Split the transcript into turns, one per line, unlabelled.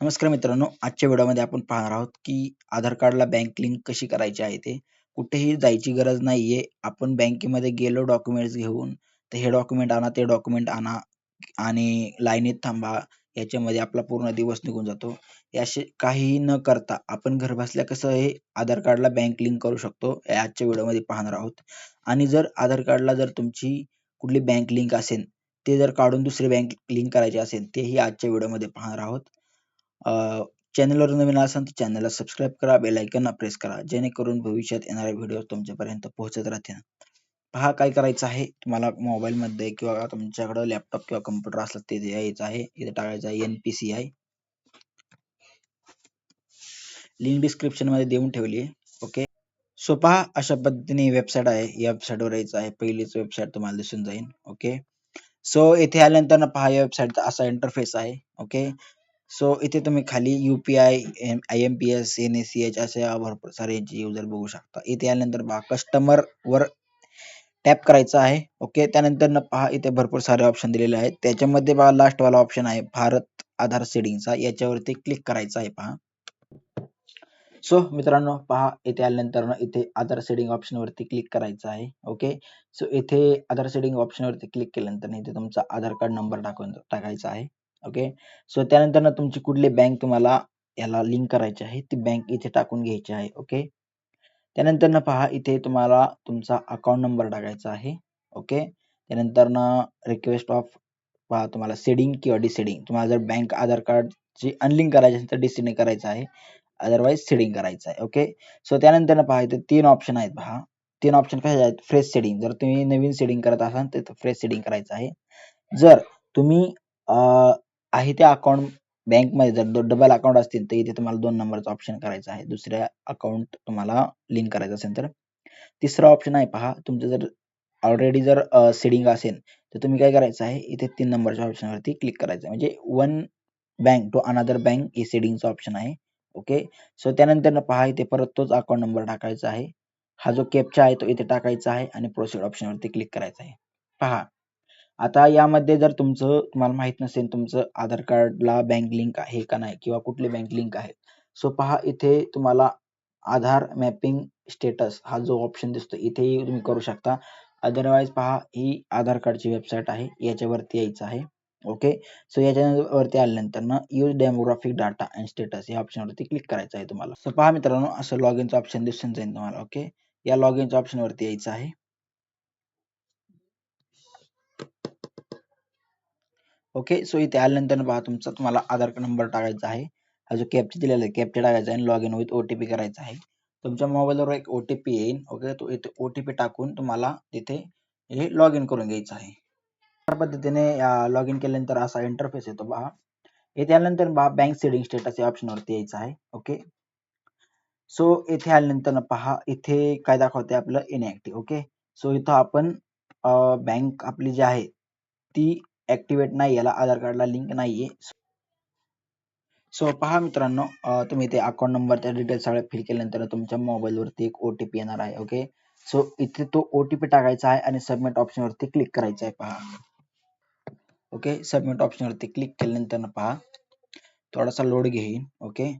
नमस्कार मित्रांनो आजच्या व्हिडिओमध्ये आपण पाहणार आहोत की आधार कार्डला बँक लिंक कशी करायची आहे ते. कुठेही जायची गरज नाहीये. आपण बँकेमध्ये गेलो डॉक्युमेंट्स घेऊन तर हे डॉक्युमेंट आणा ते डॉक्युमेंट आणा आणि लाईनीत थांबा. याच्यामध्ये आपला पूर्ण दिवस निघून जातो. याशी काहीही न करता आपण घर बसल्या कसं हे आधार कार्डला बँक लिंक करू शकतो हे आजच्या व्हिडिओमध्ये पाहणार आहोत. आणि जर आधार कार्डला जर तुमची कुठली बँक लिंक असेल ते जर काढून दुसरी बँक लिंक करायची असेल तेही आजच्या व्हिडिओमध्ये पाहणार आहोत. चॅनलवर नवीन असाल तर चॅनलला सबस्क्राईब करा बेलायकनला प्रेस करा जेणेकरून भविष्यात येणारे व्हिडिओ तुमच्यापर्यंत पोहोचत राहतील. पहा काय करायचं आहे. तुम्हाला मोबाईलमध्ये किंवा तुमच्याकडं लॅपटॉप किंवा कम्प्युटर असला ते यायचं आहे. इथे टाकायचं आहे N P C I link डिस्क्रिप्शनमध्ये देऊन ठेवली आहे. ओके? सो पहा अशा पद्धतीने वेबसाईट आहे. या वेबसाईटवर यायचं आहे. पहिलीच वेबसाईट तुम्हाला दिसून जाईल. ओके? सो इथे आल्यानंतर पहा या वेबसाईटचा असा इंटरफेस आहे. ओके? सो इथे तुम्ही खाली UPI I M P S N S C H अशा भरपूर सारे यांचे युजर बघू शकता. इथे आल्यानंतर पहा कस्टमर वर टॅप करायचं आहे. ओके त्यानंतर न पहा इथे भरपूर सारे ऑप्शन दिलेले आहेत. त्याच्यामध्ये पहा लास्ट वाला ऑप्शन आहे भारत आधार सेडिंगचा याच्यावरती क्लिक करायचं आहे पहा. सो मित्रांनो पहा इथे आल्यानंतर इथे आधार सेडिंग ऑप्शन वरती क्लिक करायचं आहे. ओके सो इथे आधार सेडिंग ऑप्शन वरती क्लिक केल्यानंतर इथे तुमचा आधार कार्ड नंबर टाकून टाकायचा आहे. ओके सो त्यानंतर ना तुमची कुठली बँक तुम्हाला याला लिंक करायची आहे ती बँक इथे टाकून घ्यायची आहे ओके त्यानंतर ना पहा इथे तुम्हाला तुमचा अकाउंट नंबर टाकायचा आहे ओके त्यानंतर ना रिक्वेस्ट ऑफ पहा तुम्हाला सेडिंग किंवा डिसेडिंग तुम्हाला जर बँक आधार कार्डची अनलिंक करायची असेल तर डिसेडिंग करायचं आहे. अदरवाईज सेडिंग करायचं आहे ओके सो त्यानंतर पहा इथे तीन ऑप्शन आहेत पहा. तीन ऑप्शन कसे आहेत? फ्रेश सेडिंग जर तुम्ही नवीन सेडिंग करत असाल तर फ्रेश सेडिंग करायचं आहे. जर तुम्ही आहे त्या अकाउंट बँकमध्ये जर डबल अकाउंट असतील तर इथे तुम्हाला दोन नंबरचा ऑप्शन करायचा आहे. दुसऱ्या अकाउंट तुम्हाला लिंक करायचं असेल तर. तिसरा ऑप्शन आहे पहा. तुमचं जर ऑलरेडी जर सेडिंग असेल तर तुम्ही काय करायचं आहे? इथे तीन नंबरच्या ऑप्शनवरती क्लिक करायचं म्हणजे one bank to another bank हे सेडिंगचं ऑप्शन आहे. ओके सो त्यानंतर पहा इथे परत तोच अकाउंट नंबर टाकायचा आहे. हा जो कॅपचा आहे तो इथे टाकायचा आहे आणि प्रोसिड ऑप्शनवरती क्लिक करायचा आहे. पहा. आता यामध्ये जर तुमचं तुम्हाला माहीत नसेल तुमचं आधार कार्डला बँक लिंक आहे का नाही किंवा कुठली बँक लिंक आहे सो पहा इथे तुम्हाला आधार मॅपिंग स्टेटस हा जो ऑप्शन दिसतो इथेही तुम्ही करू शकता. अदरवाईज पहा ही आधार कार्डची वेबसाईट आहे याच्यावरती यायचं आहे. ओके सो याच्यावरती आल्यानंतर ना use demographic data and status या ऑप्शनवरती क्लिक करायचं आहे तुम्हाला. सो पहा मित्रांनो असं लॉग इनचं ऑप्शन दिसून जाईल तुम्हाला. ओके या लॉग इनच्या ऑप्शनवरती यायचं आहे. ओके सो इथे आल्यानंतर पहा तुमचा तुम्हाला आधार नंबर टाकायचा आहे. हा जो कॅप्चा दिलेला आहे कॅप्चा टाकायचा आहे लॉग इन विथ ओटीपी करायचा आहे. तुमच्या मोबाईलवर एक ओटीपी येईल ओके तो इथे ओटीपी टाकून तुम्हाला तिथे हे लॉग इन करून घ्यायचं आहे. त्या पद्धतीने लॉग इन केल्यानंतर असा इंटरफेस येतो पहा इथे आल्यानंतर पहा बँक सेडिंग स्टेटस या ऑप्शनवरती यायचं आहे ओके सो इथे आल्यानंतर पहा इथे काय दाखवते आपलं इनॅक्टिव्ह ओके सो इथं आपण बँक आपली जी आहे ती ऍक्टिव्हेट नाही याला आधार कार्डला लिंक नाहीये. सो पहा मित्रांनो तुम्ही ते अकाउंट नंबर त्या डिटेल्स सगळ्या फिल केल्यानंतर तुमच्या मोबाईलवरती एक ओ टी पी येणार आहे ओके सो इथे तो ओ टी पी टाकायचा आहे आणि सबमिट ऑप्शन वरती क्लिक करायचं आहे पहा. ओके सबमिट ऑप्शन वरती क्लिक केल्यानंतर पहा थोडासा लोड घेईन ओके